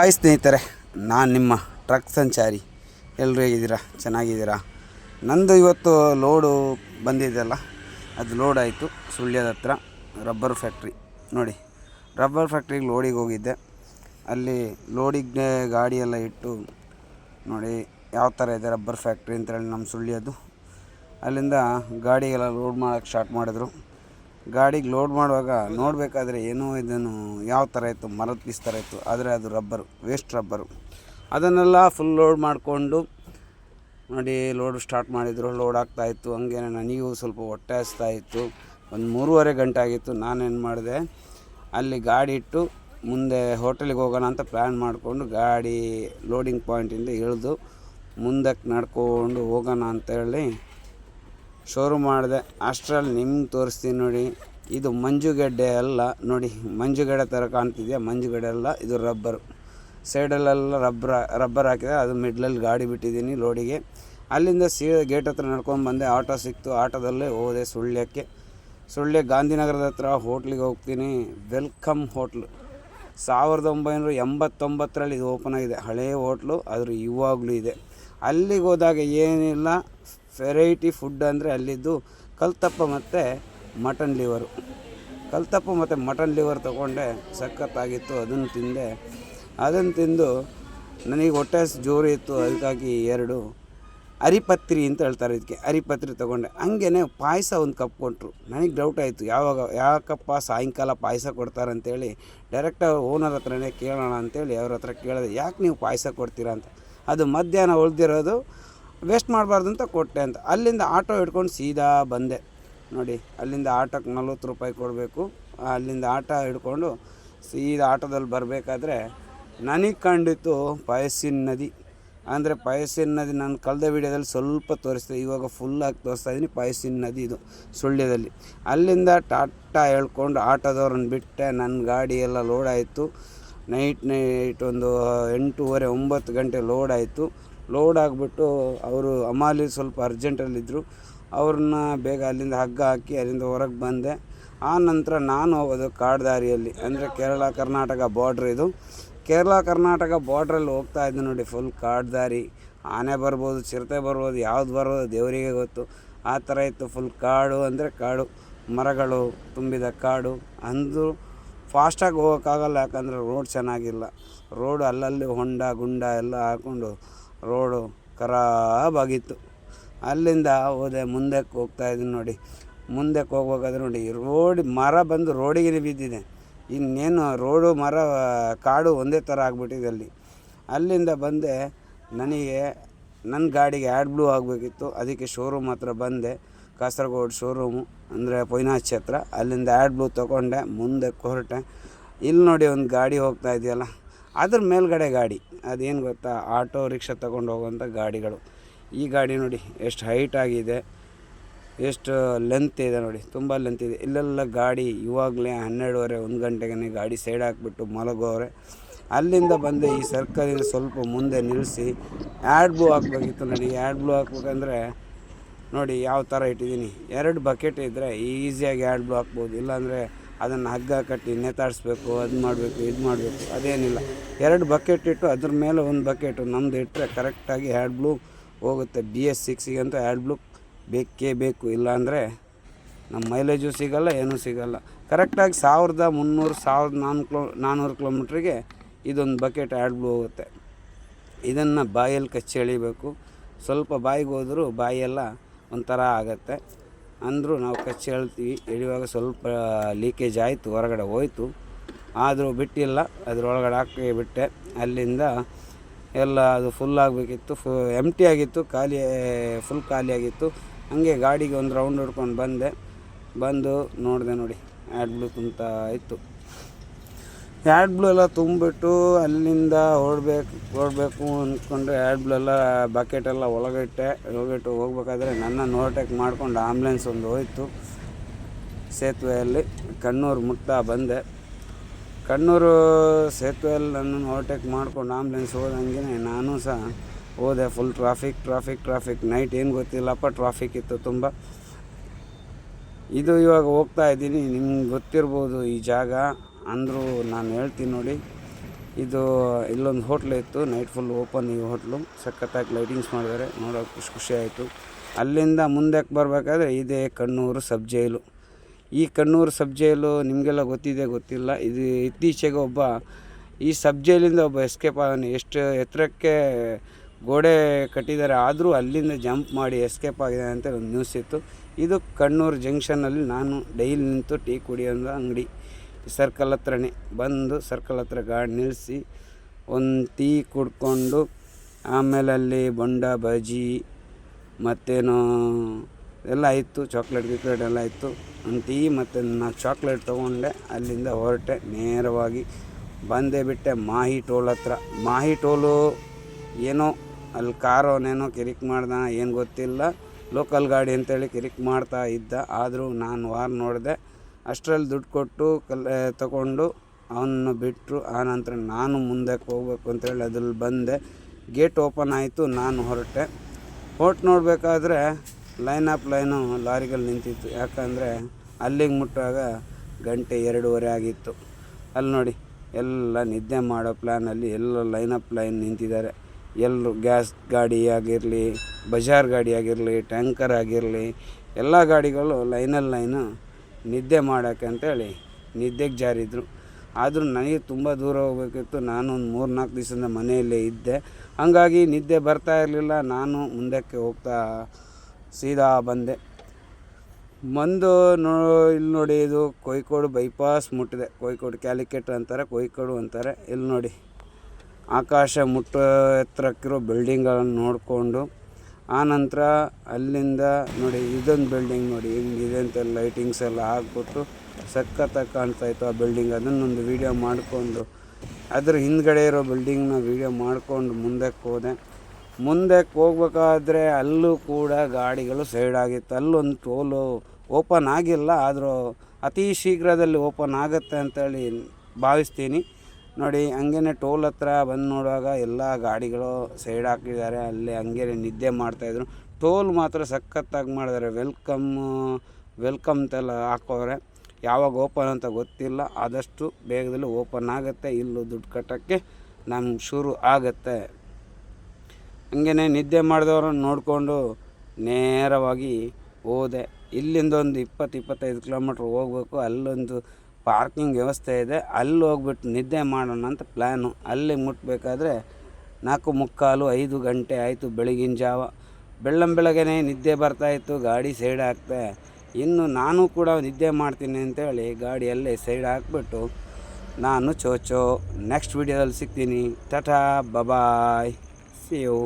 Hi ಸ್ನೇಹಿತರೆ, ನಾನು ನಿಮ್ಮ ಟ್ರಕ್ ಸಂಚಾರಿ. ಎಲ್ಲರೂ ಹೇಗಿದ್ದೀರಾ? ಚೆನ್ನಾಗಿದ್ದೀರಾ? ನಂದು ಇವತ್ತು ಲೋಡು ಬಂದಿದೆಯಲ್ಲ, ಅದು ಲೋಡ್ ಆಯಿತು. ಸುಳ್ಯದ ಹತ್ರ ರಬ್ಬರ್ ಫ್ಯಾಕ್ಟ್ರಿ ನೋಡಿ ರಬ್ಬರ್ ಫ್ಯಾಕ್ಟ್ರಿಗೆ ಲೋಡಿಗೆ ಹೋಗಿದ್ದೆ. ಅಲ್ಲಿ ಲೋಡಿಗೆ ಗಾಡಿ ಎಲ್ಲ ಇಟ್ಟು, ನೋಡಿ, ಯಾವ ಥರ ಇದೆ ರಬ್ಬರ್ ಫ್ಯಾಕ್ಟ್ರಿ ಅಂತೇಳಿ ನಮ್ಮ ಸುಳ್ಯದು ಅಲ್ಲಿಂದ ಗಾಡಿಗೆಲ್ಲ ಲೋಡ್ ಮಾಡೋಕ್ಕೆ ಸ್ಟಾರ್ಟ್ ಮಾಡಿದ್ರು. ಗಾಡಿಗೆ ಲೋಡ್ ಮಾಡುವಾಗ ನೋಡಬೇಕಾದ್ರೆ ಏನೋ ಇದನ್ನು ಯಾವ ಥರ ಇತ್ತು, ಮರದ ಪೀಸ್ ಥರ ಇತ್ತು, ಆದರೆ ಅದು ರಬ್ಬರು ವೇಸ್ಟ್ ರಬ್ಬರು. ಅದನ್ನೆಲ್ಲ ಫುಲ್ ಲೋಡ್ ಮಾಡಿಕೊಂಡು ನೋಡಿ ಲೋಡ್ ಸ್ಟಾರ್ಟ್ ಮಾಡಿದರು ಲೋಡ್ ಆಗ್ತಾಯಿತ್ತು ಹಂಗೆ ನನಗೂ ಸ್ವಲ್ಪ ಹೊಟ್ಟೆ ಹಸ್ತಾ ಇತ್ತು. ಒಂದು ಮೂರುವರೆ ಗಂಟೆ ಆಗಿತ್ತು, ನಾನೇನು ಮಾಡಿದೆ, ಅಲ್ಲಿ ಗಾಡಿ ಇಟ್ಟು ಮುಂದೆ ಹೋಟೆಲಿಗೆ ಹೋಗೋಣ ಅಂತ ಪ್ಲ್ಯಾನ್ ಮಾಡಿಕೊಂಡು ಗಾಡಿ ಲೋಡಿಂಗ್ ಪಾಯಿಂಟಿಂದ ಇಳಿದು ಮುಂದಕ್ಕೆ ನಡ್ಕೊಂಡು ಹೋಗೋಣ ಅಂತೇಳಿ ಶೋರೂಮ್ ಮಾಡಿದೆ. ಅಷ್ಟರಲ್ಲಿ ನಿಮ್ಗೆ ತೋರಿಸ್ತೀನಿ ನೋಡಿ. ಇದು ಮಂಜುಗಡ್ಡೆ ಅಲ್ಲ ನೋಡಿ. ಮಂಜುಗಡ್ಡೆ ಥರ ಕಾಣ್ತಿದೆಯಾ? ಮಂಜುಗಡ್ಡೆ ಅಲ್ಲ ಇದು ರಬ್ಬರ್. ಸೈಡಲ್ಲೆಲ್ಲ ರಬ್ಬರ್ ರಬ್ಬರ್ ಹಾಕಿದೆ. ಅದು ಮಿಡ್ಲಲ್ಲಿ ಗಾಡಿ ಬಿಟ್ಟಿದ್ದೀನಿ ಲೋಡಿಗೆ ಅಲ್ಲಿಂದ ಸೀದಾ ಗೇಟ್ ಹತ್ರ ನಡ್ಕೊಂಡು ಬಂದೆ. ಆಟೋ ಸಿಕ್ತು. ಆಟೋದಲ್ಲೇ ಹೋದೆ ಸುಳ್ಯಕ್ಕೆ. ಸುಳ್ಯ ಗಾಂಧಿನಗರದ ಹತ್ರ ಹೋಟ್ಲಿಗೆ ಹೋಗ್ತೀನಿ. Welcome hotel. ಸಾವಿರದ ಒಂಬೈನೂರ ಎಂಬತ್ತೊಂಬತ್ತರಲ್ಲಿ ಇದು ಓಪನ್ ಆಗಿದೆ. ಹಳೆಯ ಹೋಟ್ಲು, ಆದರೂ ಇವಾಗಲೂ ಇದೆ. ಅಲ್ಲಿಗೆ ಹೋದಾಗ ಏನಿಲ್ಲ. ವೆರೈಟಿ ಫುಡ್ ಅಂದರೆ ಅಲ್ಲಿದ್ದು ಕಲ್ತಪ್ಪ ಮತ್ತು ಮಟನ್ ಲಿವರು. ಕಲ್ತಪ್ಪ ಮತ್ತು ಮಟನ್ ಲಿವರ್ ತೊಗೊಂಡೆ, ಸಖತ್ತಾಗಿತ್ತು, ಅದನ್ನು ತಿಂದೆ. ಅದನ್ನು ತಿಂದು ನನಗೆ ಹೊಟ್ಟೆ ಜೋರು ಇತ್ತು, ಅದಕ್ಕಾಗಿ ಎರಡು. ಅರಿಪತ್ರಿ ಅಂತ ಹೇಳ್ತಾರೆ ಇದಕ್ಕೆ, ಅರಿಪತ್ರಿ ತೊಗೊಂಡೆ. ಹಂಗೇ ಪಾಯಸ ಒಂದು ಕಪ್ ಕೊಟ್ಟರು ನನಗೆ ಡೌಟ್ ಆಯಿತು, ಯಾವಾಗ, ಯಾಕಪ್ಪ ಸಾಯಂಕಾಲ ಪಾಯಸ ಕೊಡ್ತಾರೆ ಅಂತೇಳಿ. ಡೈರೆಕ್ಟ್ ಓನರ್ ಹತ್ರನೇ ಕೇಳೋಣ ಅಂತೇಳಿ ಅವ್ರ ಹತ್ರ ಕೇಳಿದೆ, ಯಾಕೆ ನೀವು ಪಾಯಸ ಕೊಡ್ತೀರಾ ಅಂತ. ಅದು ಮಧ್ಯಾಹ್ನ ಉಳಿದಿರೋದು ವೇಸ್ಟ್ ಮಾಡಬಾರ್ದು ಅಂತ ಕೊಟ್ಟೆ ಅಂತ. ಅಲ್ಲಿಂದ ಆಟೋ ಹಿಡ್ಕೊಂಡು ಸೀದಾ ಬಂದೆ. ನೋಡಿ, ಅಲ್ಲಿಂದ ಆಟೋಕ್ಕೆ ನಲ್ವತ್ತು ರೂಪಾಯಿ ಕೊಡಬೇಕು. ಅಲ್ಲಿಂದ ಆಟೋ ಹಿಡ್ಕೊಂಡು ಸೀದಾ ಆಟೋದಲ್ಲಿ ಬರಬೇಕಾದ್ರೆ ನನಗೆ ಕಂಡಿತ್ತು ಪಾಯಸಿನ ನದಿ. ಅಂದರೆ ಪಾಯಸಿನ ನದಿ ನಾನು ಕಳೆದ ವಿಡಿಯೋದಲ್ಲಿ ಸ್ವಲ್ಪ ತೋರಿಸ್ತೆ ಇವಾಗ ಫುಲ್ಲಾಗಿ ತೋರಿಸ್ತಾ ಇದ್ದೀನಿ ಪಯಸ್ಸಿನ ನದಿ ಇದು, ಸುಳ್ಯದಲ್ಲಿ. ಅಲ್ಲಿಂದ ಟಾಟಾ ಹೇಳ್ಕೊಂಡು ಆಟೋದವ್ರನ್ನ ಬಿಟ್ಟೆ. ನನ್ನ ಗಾಡಿ ಎಲ್ಲ ಲೋಡ್ ಆಯಿತು. ನೈಟ್ ನೈಟ್ ಒಂದು ಎಂಟೂವರೆ, ಒಂಬತ್ತು ಗಂಟೆ ಲೋಡ್ ಆಯಿತು. ಲೋಡ್ ಆಗಿಬಿಟ್ಟು ಅವರು ಅಮಾಲಿ ಸ್ವಲ್ಪ ಅರ್ಜೆಂಟಲ್ಲಿದ್ದರು. ಅವ್ರನ್ನ ಬೇಗ ಅಲ್ಲಿಂದ ಹಗ್ಗ ಹಾಕಿ ಅಲ್ಲಿಂದ ಹೊರಗೆ ಬಂದೆ. ಆ ನಂತರ ನಾನು ಹೋಗೋದು ಕಾಡು ದಾರಿಯಲ್ಲಿ ಅಂದರೆ ಕೇರಳ, ಕರ್ನಾಟಕ ಬಾರ್ಡ್ರ್ ಇದು. ಕೇರಳ, ಕರ್ನಾಟಕ ಬಾರ್ಡ್ರಲ್ಲಿ ಹೋಗ್ತಾ ಇದ್ದೆ ನೋಡಿ ಫುಲ್ ಕಾಡು ದಾರಿ ಆನೆ ಬರ್ಬೋದು, ಚಿರತೆ ಬರ್ಬೋದು, ಯಾವ್ದು ಬರ್ಬೋದು ದೇವರಿಗೆ ಗೊತ್ತು. ಆ ಥರ ಇತ್ತು ಫುಲ್ ಕಾಡು, ಅಂದರೆ ಕಾಡು. ಮರಗಳು ತುಂಬಿದ ಕಾಡು. ಅಂದು ಫಾಸ್ಟಾಗಿ ಹೋಗೋಕ್ಕಾಗಲ್ಲ, ಯಾಕಂದರೆ ರೋಡ್ ಚೆನ್ನಾಗಿಲ್ಲ. ರೋಡ್ ಅಲ್ಲಲ್ಲಿ ಹೊಂಡ, ಗುಂಡ ಎಲ್ಲ ಹಾಕ್ಕೊಂಡು ರೋಡು ಖರಾಬಾಗಿತ್ತು. ಅಲ್ಲಿಂದ ಹೋದೆ, ಮುಂದಕ್ಕೆ ಹೋಗ್ತಾ ಇದ್ದೀನಿ ನೋಡಿ. ಮುಂದಕ್ಕೆ ಹೋಗ್ಬೇಕಾದ್ರೆ ನೋಡಿ ರೋಡ್ ಮರ ಬಂದು ರೋಡಿಗೆ ಬಿದ್ದಿದೆ. ಇನ್ನೇನು ರೋಡು ಮರ, ಕಾಡು ಒಂದೇ ಥರ ಆಗಿಬಿಟ್ಟಿದೆ ಅಲ್ಲಿ. ಅಲ್ಲಿಂದ ಬಂದೆ, ನನಗೆ, ನನ್ನ ಗಾಡಿಗೆ ಆ್ಯಡ್ ಬ್ಲೂ ಆಗಬೇಕಿತ್ತು. ಅದಕ್ಕೆ ಶೋರೂಮ್ ಹತ್ರ ಬಂದೆ, ಕಾಸರಗೋಡು ಶೋರೂಮು, ಅಂದರೆ ಪೊಯ್ನಾಚ್ ಹತ್ರ. ಅಲ್ಲಿಂದ ಆ್ಯಡ್ ಬ್ಲೂ ತೊಗೊಂಡೆ, ಮುಂದಕ್ಕೆ ಹೊರಟೆ. ಇಲ್ಲಿ ನೋಡಿ ಒಂದು ಗಾಡಿ ಹೋಗ್ತಾ ಇದೆಯಲ್ಲ ಅದ್ರ ಮೇಲ್ಗಡೆ ಗಾಡಿ. ಅದೇನು ಗೊತ್ತಾ? ಆಟೋ, ರಿಕ್ಷಾ ತಗೊಂಡು ಹೋಗುವಂಥ ಗಾಡಿಗಳು. ಈ ಗಾಡಿ ನೋಡಿ ಎಷ್ಟು ಹೈಟ್ ಆಗಿದೆ. ಎಷ್ಟು ಲೆಂತ್ ಇದೆ ನೋಡಿ. ತುಂಬ ಲೆಂತ್ ಇದೆ. ಇಲ್ಲೆಲ್ಲ ಗಾಡಿ ಇವಾಗಲೇ ಹನ್ನೆರಡುವರೆ, ಒಂದು ಗಂಟೆಗೆ ಗಾಡಿ ಸೈಡ್ ಹಾಕ್ಬಿಟ್ಟು ಮಲಗೋರೆ ಅಲ್ಲಿಂದ ಬಂದು ಈ ಸರ್ಕಲಿನ ಸ್ವಲ್ಪ ಮುಂದೆ ನಿಲ್ಲಿಸಿ ಆ್ಯಡ್ ಬ್ಲೂ ಹಾಕ್ಬೇಕಿತ್ತು ನೋಡಿ. ಆ್ಯಡ್ ಬ್ಲೂ ಹಾಕ್ಬೇಕಂದ್ರೆ ನೋಡಿ ಯಾವ ಥರ ಇಟ್ಟಿದ್ದೀನಿ. ಎರಡು ಬಕೆಟ್ ಇದ್ದರೆ ಈಸಿಯಾಗಿ ಆ್ಯಡ್ ಬ್ಲೂ ಹಾಕ್ಬೋದು. ಇಲ್ಲಾಂದರೆ ಅದನ್ನು ಹಗ್ಗ ಕಟ್ಟಿ ನೇತಾಡಿಸ್ಬೇಕು, ಅದು ಮಾಡಬೇಕು, ಇದು ಮಾಡಬೇಕು, ಅದೇನಿಲ್ಲ. ಎರಡು ಬಕೆಟ್ ಇಟ್ಟು ಅದ್ರ ಮೇಲೆ ಒಂದು ಬಕೆಟು ನಮ್ಮದು ಇಟ್ಟರೆ ಕರೆಕ್ಟಾಗಿ ಹ್ಯಾಡ್ ಬ್ಲೂ ಹೋಗುತ್ತೆ. ಬಿ ಎಸ್ ಸಿಕ್ಸಿಗೆ ಅಂತ ಹ್ಯಾಡ್ ಬ್ಲೂ ಬೇಕೇ ಬೇಕು. ಇಲ್ಲಾಂದರೆ ನಮ್ಮ ಮೈಲೇಜು ಸಿಗಲ್ಲ, ಏನೂ ಸಿಗಲ್ಲ. ಕರೆಕ್ಟಾಗಿ ಸಾವಿರದ ಮುನ್ನೂರು, ಸಾವಿರದ ನಾಲ್ಕು ಕಿಲೋ ನಾನ್ನೂರು ಕಿಲೋಮೀಟ್ರಿಗೆ ಇದೊಂದು ಬಕೆಟ್ ಹ್ಯಾಡ್ ಬ್ಲೂ ಹೋಗುತ್ತೆ. ಇದನ್ನು ಬಾಯಲ್ಲಿ ಕಚ್ಚಿ ಎಳಿಬೇಕು. ಸ್ವಲ್ಪ ಬಾಯಿಗೆ ಹೋದರೂ ಬಾಯೆಲ್ಲ ಒಂಥರ ಆಗತ್ತೆ. ಅಂದರೂ ನಾವು ಕಚ್ಚಿ ಹೇಳ್ತೀವಿ ಹೇಳುವಾಗ ಸ್ವಲ್ಪ ಲೀಕೇಜ್ ಆಯಿತು, ಹೊರಗಡೆ ಹೋಯಿತು. ಆದರೂ ಬಿಟ್ಟಿಲ್ಲ, ಅದರೊಳಗಡೆ ಹಾಕಿ ಬಿಟ್ಟೆ. ಅಲ್ಲಿಂದ ಎಲ್ಲ ಅದು ಫುಲ್ ಆಗಬೇಕಿತ್ತು. ಫು ಎಮ್ಟಿ ಆಗಿತ್ತು, ಖಾಲಿ ಫುಲ್ ಖಾಲಿ ಆಗಿತ್ತು. ಹಾಗೆ ಗಾಡಿಗೆ ಒಂದು ರೌಂಡ್ ಹೊಡ್ಕೊಂಡು ಬಂದೆ. ಬಂದು ನೋಡಿದೆ ನೋಡಿ ಆ್ಯಡ್ ಅಂತ ಇತ್ತು. ಆ್ಯಡ್ ಬ್ಲೂ ಎಲ್ಲ ತುಂಬಿಬಿಟ್ಟು ಅಲ್ಲಿಂದ ಹೊರಡ್ಬೇಕು, ಹೊರಡಬೇಕು ಅಂದ್ಕೊಂಡು ಆ್ಯಡ್ ಬ್ಲೂ ಎಲ್ಲ ಬಕೆಟ್ ಎಲ್ಲ ಒಳಗಿಟ್ಟೆ. ಒಳಗಿಟ್ಟು ಹೋಗ್ಬೇಕಾದ್ರೆ ನನ್ನ ನೋಟೆಕ್ ಮಾಡ್ಕೊಂಡು ಆಂಬ್ಲೆನ್ಸ್ ಒಂದು ಹೋಯ್ತು. ಸೇತುವೆಯಲ್ಲಿ ಕಣ್ಣೂರು ಮುಟ್ಟ ಬಂದೆ. ಕಣ್ಣೂರು ಸೇತುವೆಯಲ್ಲಿ ನನ್ನನ್ನು ಓವರ್ಟೇಕ್ ಮಾಡ್ಕೊಂಡು ಆಂಬ್ಲೆನ್ಸ್ ಹೋದಂಗೆ ನಾನು ಸಹ ಹೋದೆ full traffic traffic traffic night ಏನು ಗೊತ್ತಿಲ್ಲಪ್ಪ ಟ್ರಾಫಿಕ್ ಇತ್ತು ತುಂಬ. ಇದು ಇವಾಗ ಹೋಗ್ತಾ ಇದ್ದೀನಿ. ನಿಮ್ಗೆ ಗೊತ್ತಿರ್ಬೋದು ಈ ಜಾಗ. ಅಂದರೂ ನಾನು ಹೇಳ್ತೀನಿ ನೋಡಿ, ಇದು ಇಲ್ಲೊಂದು ಹೋಟ್ಲ್ ಇತ್ತು, ನೈಟ್ ಫುಲ್ ಓಪನ್ ಈ ಹೋಟ್ಲು, ಸಖತ್ತಾಗಿ ಲೈಟಿಂಗ್ಸ್ ಮಾಡಿದ್ದಾರೆ, ನೋಡೋಕೆ ಖುಷಿ ಖುಷಿ ಆಯಿತು. ಅಲ್ಲಿಂದ ಮುಂದಕ್ಕೆ ಬರಬೇಕಾದ್ರೆ ಇದೇ ಕಣ್ಣೂರು ಸಬ್ ಜೈಲು. ಈ ಕಣ್ಣೂರು ಸಬ್ ಜೈಲು ನಿಮಗೆಲ್ಲ ಗೊತ್ತಿದೆ, ಗೊತ್ತಿಲ್ಲ. ಇದು ಇತ್ತೀಚೆಗೆ ಒಬ್ಬ, ಈ ಸಬ್ ಜೈಲಿಂದ ಒಬ್ಬ ಎಸ್ಕೇಪ್ ಆದಾನೆ ಎಷ್ಟು ಎತ್ತರಕ್ಕೆ ಗೋಡೆ ಕಟ್ಟಿದ್ದಾರೆ, ಆದರೂ ಅಲ್ಲಿಂದ ಜಂಪ್ ಮಾಡಿ ಎಸ್ಕೇಪ್ ಆಗಿದೆ ಅಂತ ಒಂದು ನ್ಯೂಸ್ ಇತ್ತು. ಇದು ಕಣ್ಣೂರು ಜಂಕ್ಷನಲ್ಲಿ ನಾನು ಡೈಲಿ ನಿಂತು ಟೀ ಕುಡಿಯೋದು ಅಂಗಡಿ. ಸರ್ಕಲ್ ಹತ್ರನೇ ಬಂದು ಸರ್ಕಲ್ ಹತ್ರ ಗಾಡಿ ನಿಲ್ಲಿಸಿ ಒಂದು ಟೀ ಕುಡ್ಕೊಂಡು ಆಮೇಲೆ ಅಲ್ಲಿ ಬೊಂಡ ಬಜ್ಜಿ ಮತ್ತೇನೋ ಎಲ್ಲ ಇತ್ತು ಚಾಕ್ಲೇಟ್ ಗಿಕ್ಲೇಟ್ ಎಲ್ಲ ಇತ್ತು ಒಂದು ಟೀ ಮತ್ತು ನಾ ಚಾಕ್ಲೇಟ್ ತೊಗೊಂಡೆ. ಅಲ್ಲಿಂದ ಹೊರಟೆ, ನೇರವಾಗಿ ಬಂದೇ ಬಿಟ್ಟೆ ಮಾಹಿ ಟೋಲ್ ಹತ್ರ. ಮಾಹಿ ಟೋಲು ಏನೋ, ಅಲ್ಲಿ ಕಾರೋನೇನೋ ಕಿರಿಕ್ ಮಾಡ್ದ ಏನು ಗೊತ್ತಿಲ್ಲ. ಲೋಕಲ್ ಗಾಡಿ ಅಂತೇಳಿ ಕಿರಿಕ್ ಮಾಡ್ತಾ ಇದ್ದ. ಆದರೂ ನಾನು ವಾರ ನೋಡಿದೆ. ಅಷ್ಟರಲ್ಲಿ ದುಡ್ಡು ಕೊಟ್ಟು ಕಲ್ ತಗೊಂಡು ಅವನ್ನ ಬಿಟ್ಟರು ಆನಂತರ ನಾನು ಮುಂದಕ್ಕೆ ಹೋಗ್ಬೇಕು ಅಂತೇಳಿ ಅದ್ರಲ್ಲಿ ಬಂದೆ. ಗೇಟ್ ಓಪನ್ ಆಯಿತು, ನಾನು ಹೊರಟೆ. ಹೊರ್ಟು ನೋಡಬೇಕಾದ್ರೆ ಲೈನ್ ಆಫ್ ಲೈನು ಲಾರಿಗಳು ನಿಂತಿತ್ತು. ಯಾಕಂದರೆ ಅಲ್ಲಿಗೆ ಮುಟ್ಟಾಗ ಗಂಟೆ ಎರಡೂವರೆ ಆಗಿತ್ತು. ಅಲ್ಲಿ ನೋಡಿ, ಎಲ್ಲ ನಿದ್ದೆ ಮಾಡೋ ಪ್ಲ್ಯಾನಲ್ಲಿ ಎಲ್ಲ ಲೈನ್ ಅಪ್ ಲೈನ್ ನಿಂತಿದ್ದಾರೆ. ಎಲ್ಲರೂ ಗ್ಯಾಸ್ ಗಾಡಿ ಆಗಿರಲಿ, ಬಜಾರ್ ಗಾಡಿ ಆಗಿರಲಿ, ಟ್ಯಾಂಕರ್ ಆಗಿರಲಿ, ಎಲ್ಲ ಗಾಡಿಗಳು ಲೈನಲ್ಲಿ ಲೈನು ನಿದ್ದೆ ಮಾಡೋಕ್ಕೆ ಅಂತೇಳಿ ನಿದ್ದೆಗೆ ಜಾರಿದ್ರು. ಆದರೂ ನನಗೆ ತುಂಬ ದೂರ ಹೋಗಬೇಕಿತ್ತು. ನಾನು ಒಂದು ಮೂರು ನಾಲ್ಕು ದಿವಸದಿಂದ ಮನೆಯಲ್ಲೇ ಇದ್ದೆ. ಹಾಗಾಗಿ ನಿದ್ದೆ ಬರ್ತಾ ಇರಲಿಲ್ಲ. ನಾನು ಮುಂದಕ್ಕೆ ಹೋಗ್ತಾ ಸೀದಾ ಬಂದೆ. ಬಂದು ನೋ, ಇಲ್ಲಿ ನೋಡಿ ಇದು ಕೊಯ್ಕೋಡು ಬೈಪಾಸ್ ಮುಟ್ಟಿದೆ. ಕೊಯ್ಕೋಡು ಕ್ಯಾಲಿಕೆಟ್ ಅಂತಾರೆ, ಕೊಯ್ಕೋಡು ಅಂತಾರೆ. ಇಲ್ಲಿ ನೋಡಿ ಆಕಾಶ ಮುಟ್ಟೋ ಎತ್ತರಕ್ಕಿರೋ ಬಿಲ್ಡಿಂಗ್ಗಳನ್ನು ನೋಡಿಕೊಂಡು ಆನಂತರ ಅಲ್ಲಿಂದ ನೋಡಿ ಇದೊಂದು ಬಿಲ್ಡಿಂಗ್ ನೋಡಿ ಹಿಂಗಿದೆ ಅಂತ ಲೈಟಿಂಗ್ಸ್ ಎಲ್ಲ ಹಾಕ್ಬಿಟ್ಟು ಸಖತ್ತಾಗಿ ಕಾಣ್ತಾ ಇತ್ತು ಆ ಬಿಲ್ಡಿಂಗ್ ಅದನ್ನೊಂದು ವೀಡಿಯೋ ಮಾಡಿಕೊಂಡು ಅದ್ರ ಹಿಂದ್ಗಡೆ ಇರೋ ಬಿಲ್ಡಿಂಗ್ನ ವೀಡಿಯೋ ಮಾಡಿಕೊಂಡು ಮುಂದಕ್ಕೆ ಹೋದೆ. ಮುಂದಕ್ಕೆ ಹೋಗ್ಬೇಕಾದ್ರೆ ಅಲ್ಲೂ ಕೂಡ ಗಾಡಿಗಳು ಸೈಡ್ ಆಗಿತ್ತು. ಅಲ್ಲೊಂದು ಟೋಲು ಓಪನ್ ಆಗಿಲ್ಲ, ಆದರೂ ಅತಿ ಶೀಘ್ರದಲ್ಲಿ ಓಪನ್ ಆಗುತ್ತೆ ಅಂತೇಳಿ ಭಾವಿಸ್ತೀನಿ. ನೋಡಿ, ಹಂಗೇನೆ ಟೋಲ್ ಹತ್ರ ಬಂದು ನೋಡುವಾಗ ಎಲ್ಲ ಗಾಡಿಗಳು ಸೈಡ್ ಹಾಕಿದ್ದಾರೆ, ಅಲ್ಲಿ ಹಂಗೆ ನಿದ್ದೆ ಮಾಡ್ತಾಯಿದ್ರು ಟೋಲ್ ಮಾತ್ರ ಸಖತ್ತಾಗಿ ಮಾಡಿದ್ದಾರೆ. ವೆಲ್ಕಮ್ ವೆಲ್ಕಮ್ ಅಂತೆಲ್ಲ ಹಾಕೋರೆ ಯಾವಾಗ ಓಪನ್ ಅಂತ ಗೊತ್ತಿಲ್ಲ. ಆದಷ್ಟು ಬೇಗದಲ್ಲಿ ಓಪನ್ ಆಗುತ್ತೆ. ಇಲ್ಲೂ ದುಡ್ಡು ಕಟ್ಟೋಕ್ಕೆ ನಮ್ಗೆ ಶುರು ಆಗುತ್ತೆ. ಹಂಗೇ ನಿದ್ದೆ ಮಾಡಿದವ್ರನ್ನ ನೋಡಿಕೊಂಡು ನೇರವಾಗಿ ಹೋದೆ. ಇಲ್ಲಿಂದ ಒಂದು ಇಪ್ಪತ್ತು, ಇಪ್ಪತ್ತೈದು ಕಿಲೋಮೀಟ್ರ್ ಹೋಗ್ಬೇಕು. ಅಲ್ಲೊಂದು ಪಾರ್ಕಿಂಗ್ ವ್ಯವಸ್ಥೆ ಇದೆ. ಅಲ್ಲಿ ಹೋಗ್ಬಿಟ್ಟು ನಿದ್ದೆ ಮಾಡೋಣ ಅಂತ ಪ್ಲ್ಯಾನು ಅಲ್ಲಿ ಮುಟ್ಟಬೇಕಾದ್ರೆ ನಾಲ್ಕು ಮುಕ್ಕಾಲು ಐದು ಗಂಟೆ ಆಯಿತು ಬೆಳಗಿನ ಜಾವ. ಬೆಳ್ಳಂ ಬೆಳಗ್ಗೆ ನಿದ್ದೆ ಬರ್ತಾಯಿತ್ತು ಗಾಡಿ ಸೈಡ್ ಹಾಕ್ತೆ ಇನ್ನು ನಾನು ಕೂಡ ನಿದ್ದೆ ಮಾಡ್ತೀನಿ ಅಂತೇಳಿ ಗಾಡಿಯಲ್ಲೇ ಸೈಡ್ ಹಾಕ್ಬಿಟ್ಟು ನಾನು ಚೋಚೋ ನೆಕ್ಸ್ಟ್ ವೀಡಿಯೋದಲ್ಲಿ ಸಿಗ್ತೀನಿ. Ta-ta bye-bye C you